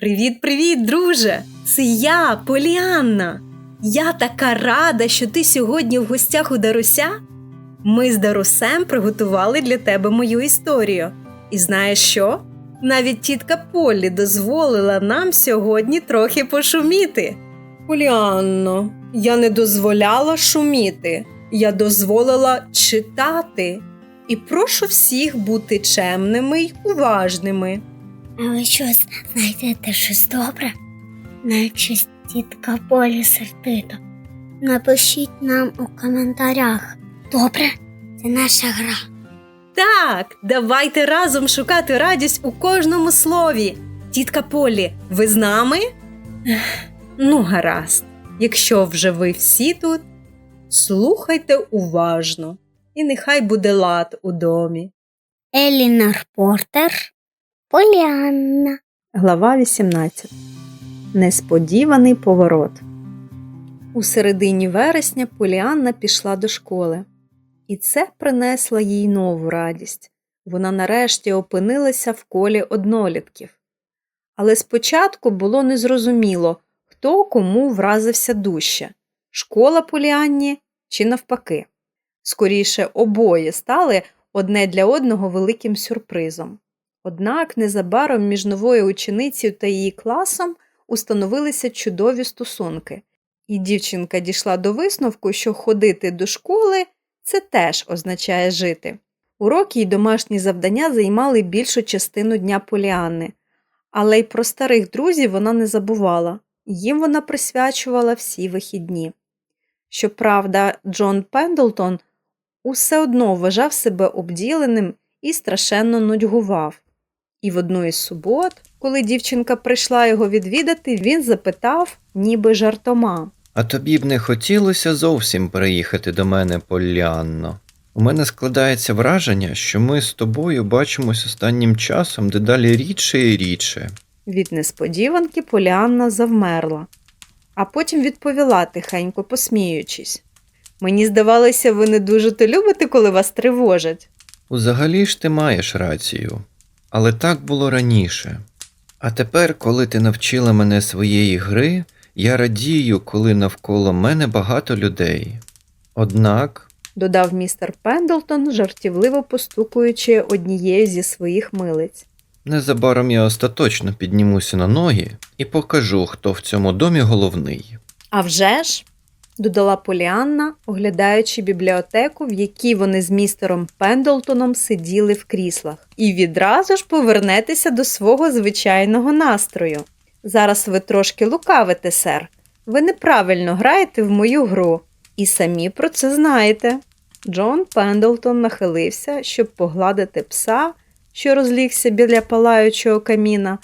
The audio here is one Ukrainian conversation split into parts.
Привіт, привіт, друже! Це я, Поліанна. Я така рада, що ти сьогодні в гостях у Даруся. Ми з Дарусем приготували для тебе мою історію. І знаєш що? Навіть тітка Полі дозволила нам сьогодні трохи пошуміти. Поліанно, я не дозволяла шуміти, я дозволила читати. І прошу всіх бути чемними й уважними. А ви щось знайдете щось добре? Наче тітка Полі сердито. Напишіть нам у коментарях. Добре? Це наша гра. Так, давайте разом шукати радість у кожному слові. Тітка Полі, ви з нами? Ну, гаразд. Якщо вже ви всі тут, слухайте уважно, і нехай буде лад у домі. Елінор Портер, Поліанна. Глава 18. Несподіваний поворот. У середині вересня Поліанна пішла до школи, і це принесло їй нову радість. Вона нарешті опинилася в колі однолітків. Але спочатку було незрозуміло, хто кому вразився дужче школа Поліанні чи навпаки. Скоріше, обоє стали одне для одного великим сюрпризом. Однак незабаром між новою ученицею та її класом установилися чудові стосунки, і дівчинка дійшла до висновку, що ходити до школи це теж означає жити. Уроки й домашні завдання займали більшу частину дня Поліанни, але й про старих друзів вона не забувала, їм вона присвячувала всі вихідні. Щоправда, Джон Пендлтон усе одно вважав себе обділеним і страшенно нудьгував. І в одну із субот, коли дівчинка прийшла його відвідати, він запитав, ніби жартома. А тобі б не хотілося зовсім переїхати до мене, Поллянно. У мене складається враження, що ми з тобою бачимось останнім часом дедалі рідше і рідше. Від несподіванки Поліанна завмерла, а потім відповіла тихенько, посміючись. Мені здавалося, ви не дуже то любите, коли вас тривожать. Узагалі ж ти маєш рацію. Але так було раніше. А тепер, коли ти навчила мене своєї гри, я радію, коли навколо мене багато людей. Однак, додав містер Пендлтон, жартівливо постукуючи однією зі своїх милиць. незабаром я остаточно піднімуся на ноги і покажу, хто в цьому домі головний. А вже ж, додала Поліанна, оглядаючи бібліотеку, в якій вони з містером Пендлтоном сиділи в кріслах, і відразу ж повернетеся до свого звичайного настрою. Зараз ви трошки лукавите, сер. Ви неправильно граєте в мою гру, і самі про це знаєте. Джон Пендлтон нахилився, щоб погладити пса, що розлігся біля палаючого каміна,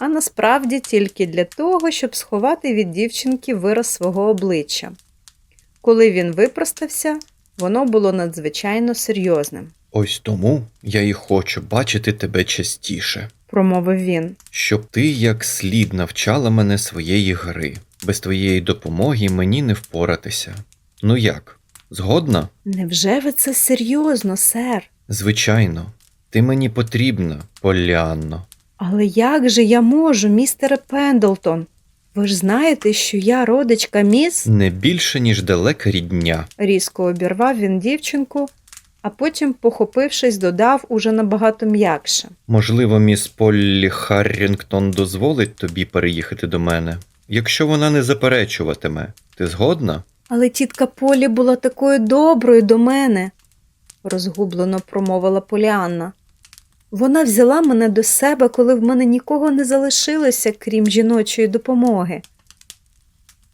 а насправді тільки для того, щоб сховати від дівчинки вираз свого обличчя. Коли він випростався, воно було надзвичайно серйозним, Ось тому я і хочу бачити тебе частіше. промовив він. щоб ти як слід навчала мене своєї гри. Без твоєї допомоги мені не впоратися. Ну як? Згодна? Невже ви це серйозно, сер? Звичайно, ти мені потрібна, Поллянно. Але як же я можу, містере Пендлтон? Ви ж знаєте, що я родичка міс? Не більше, ніж далека рідня. різко обірвав він дівчинку, а потім, похопившись, додав уже набагато м'якше. Можливо, міс Поллі Харрінгтон дозволить тобі переїхати до мене. Якщо вона не заперечуватиме, ти згодна? Але тітка Полі була такою доброю до мене, розгублено промовила Поліанна. Вона взяла мене до себе, коли в мене нікого не залишилося, крім жіночої допомоги.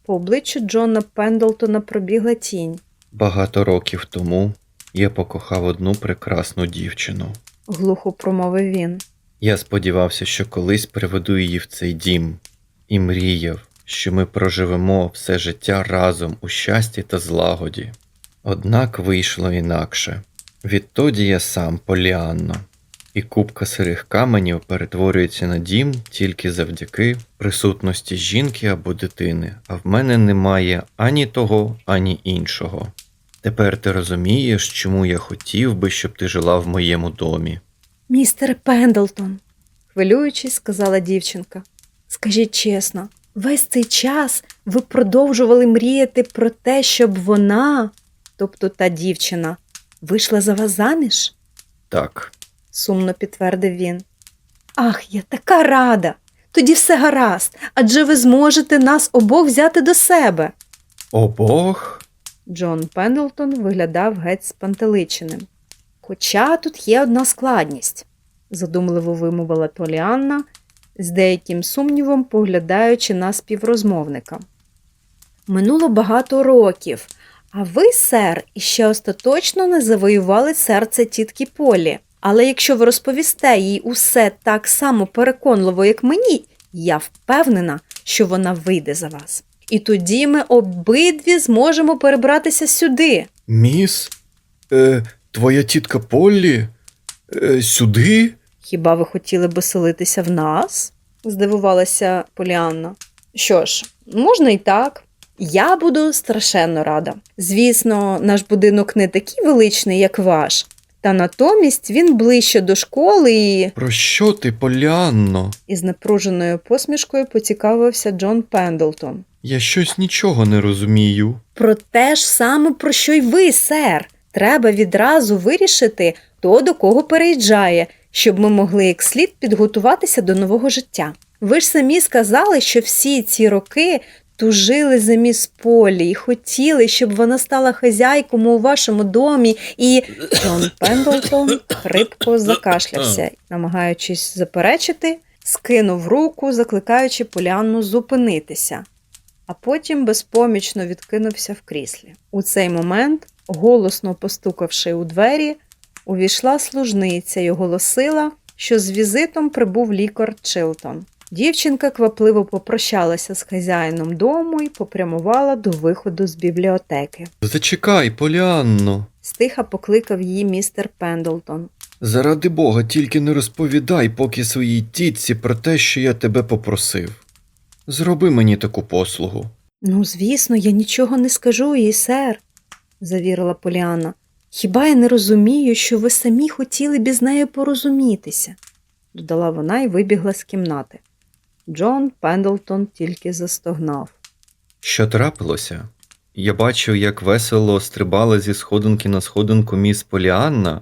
По обличчю Джона Пендлтона пробігла тінь, Багато років тому я покохав одну прекрасну дівчину. глухо промовив він. Я сподівався, що колись приведу її в цей дім, і мріяв, що ми проживемо все життя разом у щасті та злагоді. Однак вийшло інакше. Відтоді я сам Поліанно, і купка сирих каменів перетворюється на дім тільки завдяки присутності жінки або дитини, а в мене немає ані того, ані іншого. Тепер ти розумієш, чому я хотів би, щоб ти жила в моєму домі. Містер Пендлтон, хвилюючись, сказала дівчинка. Скажіть чесно, весь цей час ви продовжували мріяти про те, щоб вона, тобто та дівчина, вийшла за вас заміж? Так, сумно підтвердив він. Ах, я така рада. Тоді все гаразд, адже ви зможете нас обох взяти до себе. обох? Джон Пендлтон виглядав геть спантеличеним. Хоча тут є одна складність, задумливо вимовила Поліанна, з деяким сумнівом поглядаючи на співрозмовника. Минуло багато років, а ви, сер, іще остаточно не завоювали серце тітки Полі. Але якщо ви розповісте їй усе так само переконливо, як мені, я впевнена, що вона вийде за вас. І тоді ми обидві зможемо перебратися сюди. Міс? Е, твоя тітка Поллі? Е, сюди? Хіба ви хотіли б оселитися в нас? здивувалася Поліанна. Що ж, можна і так. Я буду страшенно рада. Звісно, наш будинок не такий величний, як ваш, та натомість він ближче до школи і. Про що ти, Поліанно? із напруженою посмішкою поцікавився Джон Пендлтон. Я щось нічого не розумію. Про те ж саме, про що й ви, сер. Треба відразу вирішити, хто до кого переїжджає, щоб ми могли як слід підготуватися до нового життя. Ви ж самі сказали, що всі ці роки тужили за міс Полі і хотіли, щоб вона стала хазяйком у вашому домі, і Джон Пендлтон хрипко закашлявся, намагаючись заперечити, скинув руку, закликаючи Поліанну зупинитися а потім безпомічно відкинувся в кріслі. У цей момент, голосно постукавши у двері, увійшла служниця і оголосила, що з візитом прибув лікар Чилтон. Дівчинка квапливо попрощалася з хазяїном дому і попрямувала до виходу з бібліотеки. Зачекай, Поліанно. Стиха покликав її містер Пендлтон. Заради Бога, тільки не розповідай поки своїй тітці про те, що я тебе попросив. Зроби мені таку послугу. Ну, звісно, я нічого не скажу їй, сер, завірила Поліанна. Хіба я не розумію, що ви самі хотіли б із нею порозумітися? додала вона і вибігла з кімнати. Джон Пендлтон тільки застогнав. Що трапилося? Я бачив, як весело стрибала зі сходинки на сходинку міс Поліанна.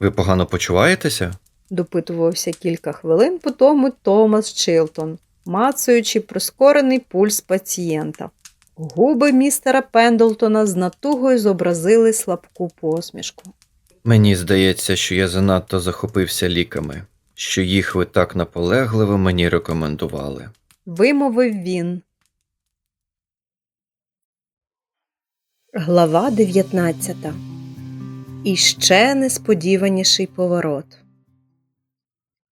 Ви погано почуваєтеся? допитувався кілька хвилин по тому Томас Чилтон, мацаючи прискорений пульс пацієнта. Губи містера Пендлтона з натугою зобразили слабку посмішку. Мені здається, що я занадто захопився ліками, що їх ви так наполегливо мені рекомендували. Вимовив він. Глава 19. І ще несподіваніший поворот.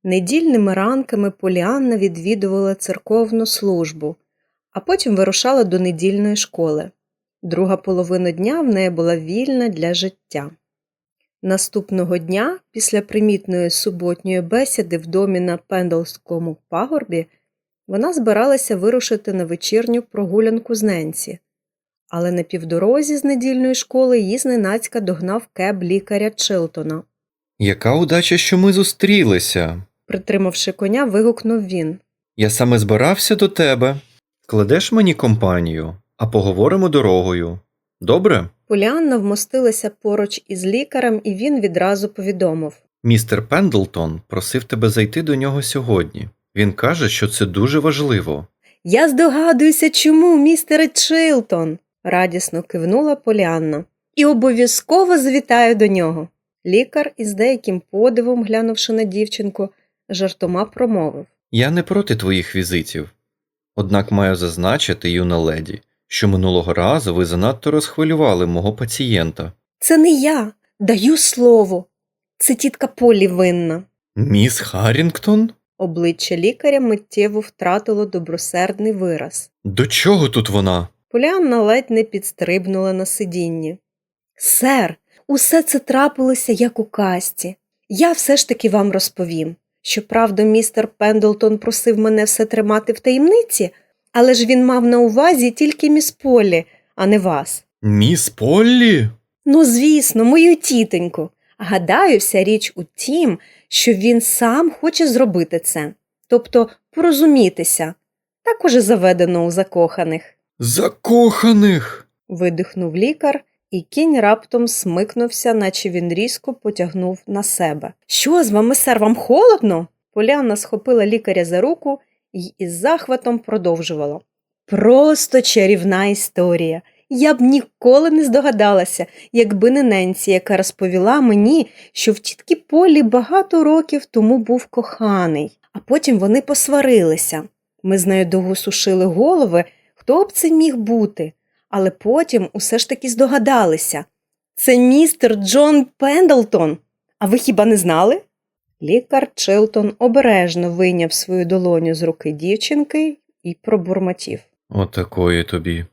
Недільними ранками Поліанна відвідувала церковну службу, а потім вирушала до недільної школи. Друга половина дня в неї була вільна для життя. Наступного дня, після примітної суботньої бесіди в домі на Пендлському пагорбі, вона збиралася вирушити на вечірню прогулянку з Ненсі, але на півдорозі з недільної школи її зненацька догнав кеб лікаря Чилтона. Яка удача, що ми зустрілися. Притримавши коня, вигукнув він. Я саме збирався до тебе. Кладеш мені компанію, а поговоримо дорогою. Добре? Поліанна вмостилася поруч із лікарем, і він відразу повідомив. Містер Пендлтон просив тебе зайти до нього сьогодні. Він каже, що це дуже важливо. Я здогадуюся, чому, містере Чилтон, радісно кивнула Поліанна. І обов'язково завітаю до нього. Лікар із деяким подивом, глянувши на дівчинку, жартома промовив. Я не проти твоїх візитів. Однак маю зазначити, юна леді, що минулого разу ви занадто розхвилювали мого пацієнта. Це не я, даю слово. Це тітка Полі винна. Міс Харрінгтон? Обличчя лікаря миттєво втратило добросердний вираз. До чого тут вона? Поліанна ледь не підстрибнула на сидінні. Сер, усе це трапилося як у казці. Я все ж таки вам розповім. Щоправда, містер Пендлтон просив мене все тримати в таємниці, але ж він мав на увазі тільки міс Полі, а не вас. Міс Поллі? Ну, звісно, мою тітоньку. Гадаю, вся річ у тім, що він сам хоче зробити це. Тобто порозумітися. Так уже заведено у закоханих. Закоханих. видихнув лікар, і кінь раптом смикнувся, наче він різко потягнув на себе. Що з вами, сер, вам холодно? Поліанна схопила лікаря за руку і із захватом продовжувала. Просто чарівна історія. Я б ніколи не здогадалася, якби не Ненсі, яка розповіла мені, що в тітки Полі багато років тому був коханий, а потім вони посварилися. Ми з нею довго сушили голови, хто б це міг бути, але потім усе ж таки здогадалися. Це містер Джон Пендлтон. А ви хіба не знали? Лікар Чилтон обережно вийняв свою долоню з руки дівчинки і пробурмотів. Отакої тобі.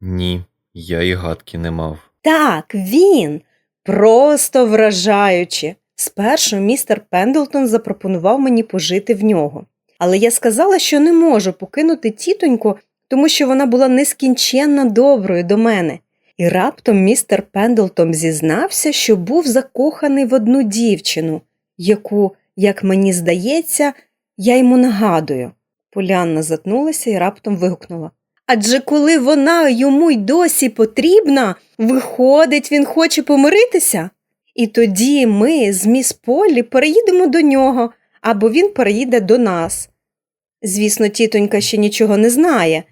Ні, я і гадки не мав. Так, він. Просто вражаюче. Спершу містер Пендлтон запропонував мені пожити в нього. Але я сказала, що не можу покинути тітоньку, тому що вона була нескінченно доброю до мене. І раптом містер Пендлтон зізнався, що був закоханий в одну дівчину, яку, як мені здається, я йому нагадую. Полянна затнулася і раптом вигукнула. Адже коли вона йому й досі потрібна, виходить, він хоче помиритися. І тоді ми з міс Полі переїдемо до нього, або він переїде до нас. Звісно, тітонька ще нічого не знає.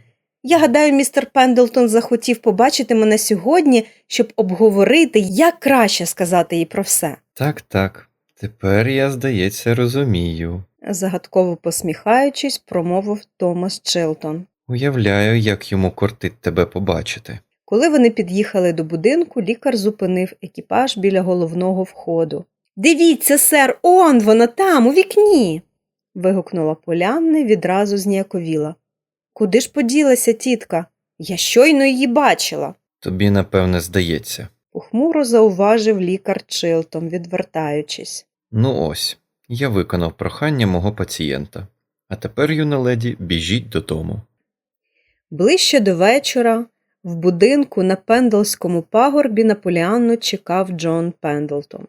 Я гадаю, містер Пендлтон захотів побачити мене сьогодні, щоб обговорити, як краще сказати їй про все. Так, так. Тепер я, здається, розумію. Загадково посміхаючись, промовив Томас Чилтон. Уявляю, як йому кортить тебе побачити. Коли вони під'їхали до будинку, лікар зупинив екіпаж біля головного входу. Дивіться, сер, он вона там, у вікні. вигукнула Полянна, відразу зніяковіла. Куди ж поділася тітка? Я щойно її бачила. Тобі, напевне, здається. Похмуро зауважив лікар Чилтон, відвертаючись. Ну ось, я виконав прохання мого пацієнта. А тепер, юна леді, біжіть додому. Ближче до вечора в будинку на Пендлському пагорбі на Поліанну чекав Джон Пендлтон.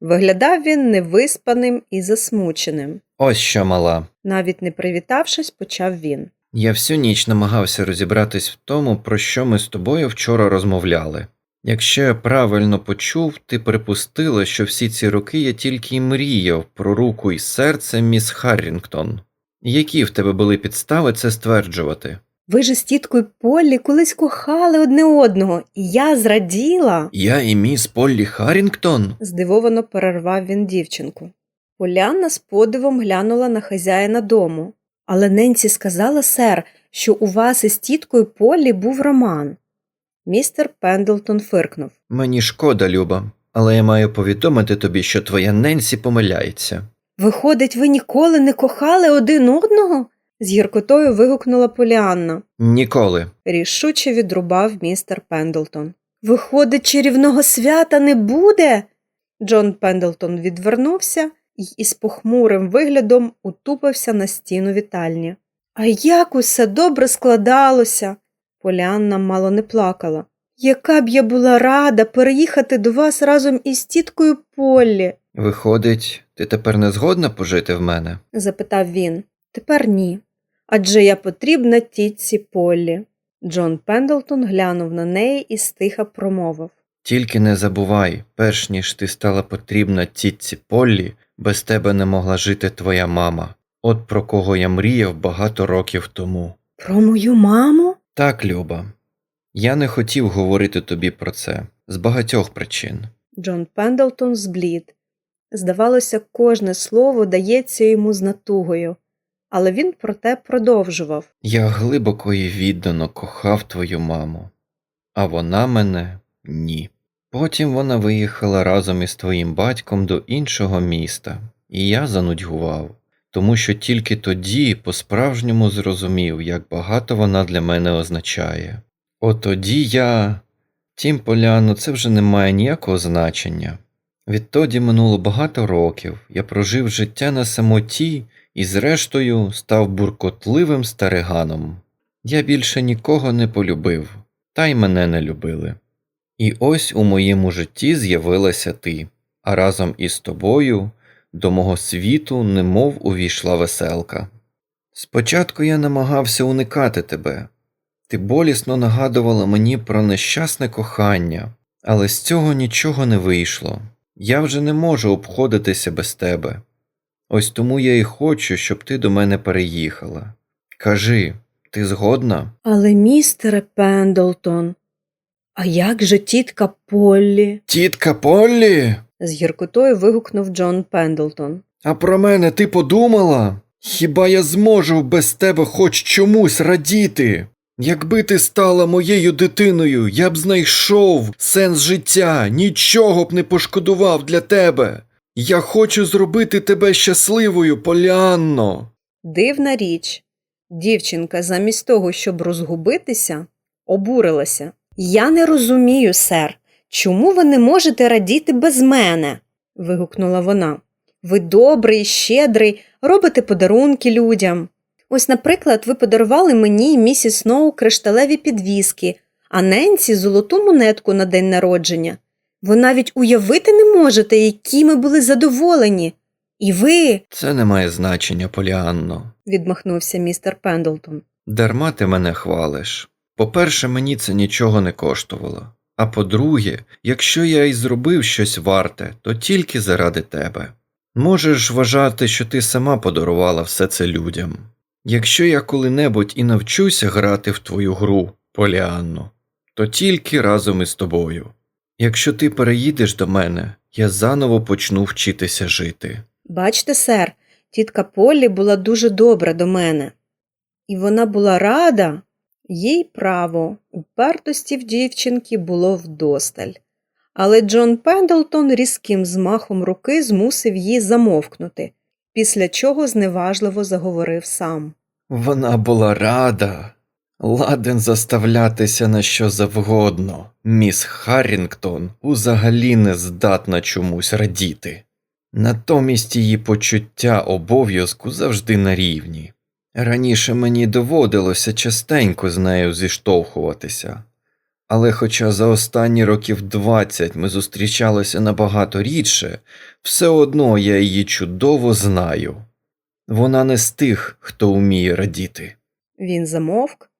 Виглядав він невиспаним і засмученим. Ось що мала. Навіть не привітавшись, почав він. Я всю ніч намагався розібратись в тому, про що ми з тобою вчора розмовляли. Якщо я правильно почув, ти припустила, що всі ці роки я тільки й мріяв про руку і серце міс Харрінгтон. Які в тебе були підстави це стверджувати? Ви ж з тіткою Поллі колись кохали одне одного, і я зраділа. Я і міс Поллі Харрінгтон? здивовано перервав він дівчинку. Полянна з подивом глянула на хазяїна дому. Але Ненсі сказала, сер, що у вас із тіткою Поллі був роман. Містер Пендлтон фиркнув. Мені шкода, Люба, але я маю повідомити тобі, що твоя Ненсі помиляється. Виходить, ви ніколи не кохали один одного? з гіркотою вигукнула Поліанна. Ніколи. Рішуче відрубав містер Пендлтон. Виходить, чарівного свята не буде. Джон Пендлтон відвернувся і із похмурим виглядом утупився на стіну вітальні. А як усе добре складалося. Поліанна мало не плакала. Яка б я була рада переїхати до вас разом із тіткою Поллі? Виходить, ти тепер не згодна пожити в мене? запитав він. Тепер ні. Адже я потрібна тітці Поллі. Джон Пендлтон глянув на неї і стиха промовив. Тільки не забувай, перш ніж ти стала потрібна тітці Поллі, без тебе не могла жити твоя мама. От про кого я мріяв багато років тому. Про мою маму? Так, Люба. Я не хотів говорити тобі про це з багатьох причин. Джон Пендлтон зблід. Здавалося, кожне слово дається йому з натугою, але він проте продовжував. Я глибоко і віддано кохав твою маму, а вона мене ні. Потім вона виїхала разом із твоїм батьком до іншого міста, і я занудьгував, тому що тільки тоді по-справжньому зрозумів, як багато вона для мене означає. От тоді я. Тім, Поляно, це вже не має ніякого значення. Відтоді минуло багато років, я прожив життя на самоті і, зрештою, став буркотливим стариганом. Я більше нікого не полюбив, та й мене не любили. І ось у моєму житті з'явилася ти, а разом із тобою до мого світу немов увійшла веселка. Спочатку я намагався уникати тебе. Ти болісно нагадувала мені про нещасне кохання, але з цього нічого не вийшло. Я вже не можу обходитися без тебе. Ось тому я і хочу, щоб ти до мене переїхала. Кажи, ти згодна? Але, містере Пендлтон, а як же тітка Поллі? Тітка Поллі, з гіркотою вигукнув Джон Пендлтон. а про мене ти подумала? Хіба я зможу без тебе хоч чомусь радіти? Якби ти стала моєю дитиною, я б знайшов сенс життя, нічого б не пошкодував для тебе. Я хочу зробити тебе щасливою, Поліанно. Дивна річ. Дівчинка, замість того, щоб розгубитися, обурилася. Я не розумію, сер, чому ви не можете радіти без мене? вигукнула вона. Ви добрий, щедрий, робите подарунки людям. Ось, наприклад, ви подарували мені і місіс Сноу кришталеві підвіски, а Ненсі золоту монетку на день народження. Ви навіть уявити не можете, які ми були задоволені. І ви, Це не має значення, Поліанно. відмахнувся містер Пендлтон. Дарма ти мене хвалиш. По-перше, мені це нічого не коштувало. А по-друге, якщо я й зробив щось варте, то тільки заради тебе. Можеш вважати, що ти сама подарувала все це людям. Якщо я коли-небудь і навчуся грати в твою гру, Поліанно, то тільки разом із тобою. Якщо ти переїдеш до мене, я заново почну вчитися жити. Бачте, сер, тітка Поллі була дуже добра до мене. І вона була рада, їй право, упертості в дівчинки було вдосталь. Але Джон Пендлтон різким змахом руки змусив її замовкнути, після чого зневажливо заговорив сам. Вона була рада, ладен заставлятися на що завгодно. Міс Харрінгтон узагалі не здатна чомусь радіти. Натомість її почуття обов'язку завжди на рівні. Раніше мені доводилося частенько з нею зіштовхуватися. Але хоча за останні років 20 ми зустрічалися набагато рідше, все одно я її чудово знаю. Вона не з тих, хто вміє радіти. Він замовк,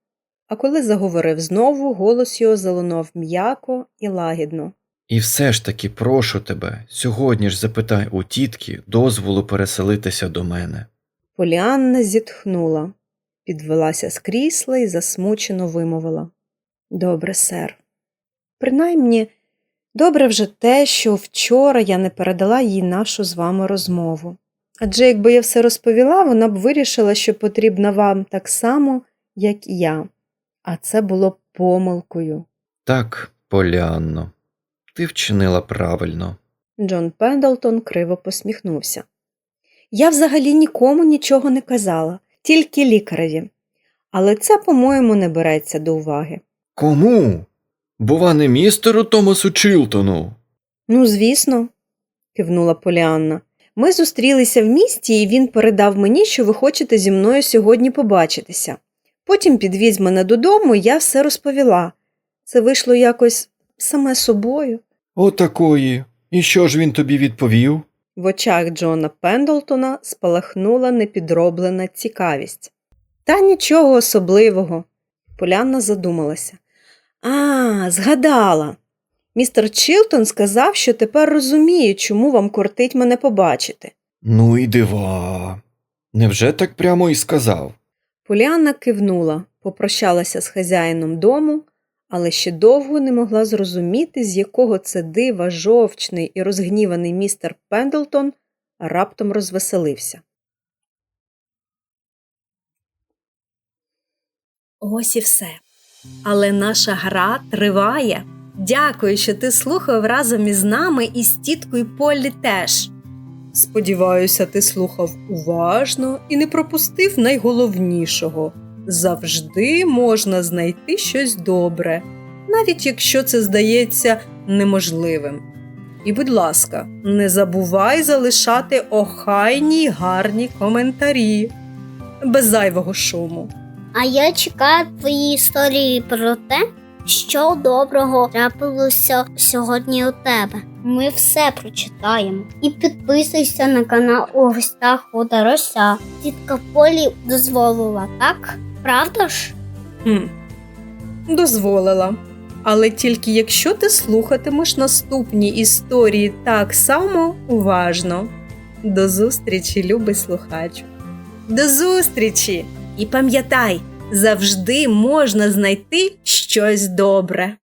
а коли заговорив знову, голос його залунав м'яко і лагідно. І все ж таки прошу тебе, сьогодні ж запитай у тітки дозволу переселитися до мене. Поліанна зітхнула, підвелася з крісла і засмучено вимовила. Добре, сер. Принаймні, добре вже те, що вчора я не передала їй нашу з вами розмову. Адже якби я все розповіла, вона б вирішила, що потрібна вам так само, як і я. А це було б помилкою. Так, Поліанно, ти вчинила правильно. Джон Пендлтон криво посміхнувся. Я взагалі нікому нічого не казала, тільки лікареві. Але це, по-моєму, не береться до уваги. Кому? Бува не містеру Томасу Чилтону. Ну, звісно, кивнула Поліанна. Ми зустрілися в місті, і він передав мені, що ви хочете зі мною сьогодні побачитися. Потім підвіз мене додому, і я все розповіла. Це вийшло якось саме собою. Отакої. І що ж він тобі відповів? В очах Джона Пендлтона спалахнула непідроблена цікавість. Та нічого особливого. Полянна задумалася. А, згадала. Містер Чилтон сказав, що тепер розуміє, чому вам кортить мене побачити. Ну і дива. Невже так прямо і сказав? Поліанна кивнула, попрощалася з хазяїном дому, але ще довго не могла зрозуміти, з якого це дива жовчний і розгніваний містер Пендлтон раптом розвеселився. Ось і все. Але наша гра триває. Дякую, що ти слухав разом із нами і з тіткою Поллі теж. Сподіваюся, ти слухав уважно і не пропустив найголовнішого. Завжди можна знайти щось добре, навіть якщо це здається неможливим. І, будь ласка, не забувай залишати охайні й гарні коментарі без зайвого шуму. А я чекаю твої історії про те, Що доброго трапилося сьогодні у тебе? Ми все прочитаємо. І підписуйся на канал у гостях у Дорося. Тітка Полі дозволила, так? Правда ж? Хм. Дозволила. Але тільки якщо ти слухатимеш наступні історії так само уважно. До зустрічі, любий слухачу. До зустрічі! І пам'ятай, завжди можна знайти щось добре.